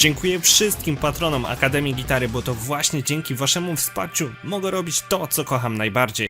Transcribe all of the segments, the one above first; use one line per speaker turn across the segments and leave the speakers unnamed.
Dziękuję wszystkim patronom Akademii Gitary, bo to właśnie dzięki waszemu wsparciu mogę robić to, co kocham najbardziej.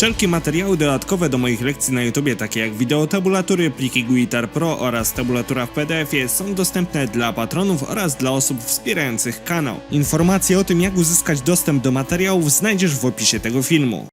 Wszelkie materiały dodatkowe do moich lekcji na YouTubie, takie jak wideotabulatury, pliki Guitar Pro oraz tabulatura w PDF-ie są dostępne dla patronów oraz dla osób wspierających kanał. Informacje o tym jak uzyskać dostęp do materiałów znajdziesz w opisie tego filmu.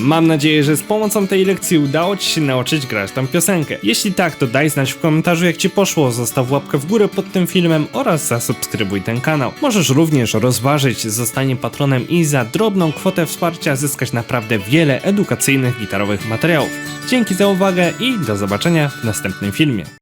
Mam nadzieję, że z pomocą tej lekcji udało Ci się nauczyć grać tą piosenkę. Jeśli tak, to daj znać w komentarzu jak Ci poszło, zostaw łapkę w górę pod tym filmem oraz zasubskrybuj ten kanał. Możesz również rozważyć zostanie patronem i za drobną kwotę wsparcia zyskać naprawdę wiele edukacyjnych gitarowych materiałów. Dzięki za uwagę i do zobaczenia w następnym filmie.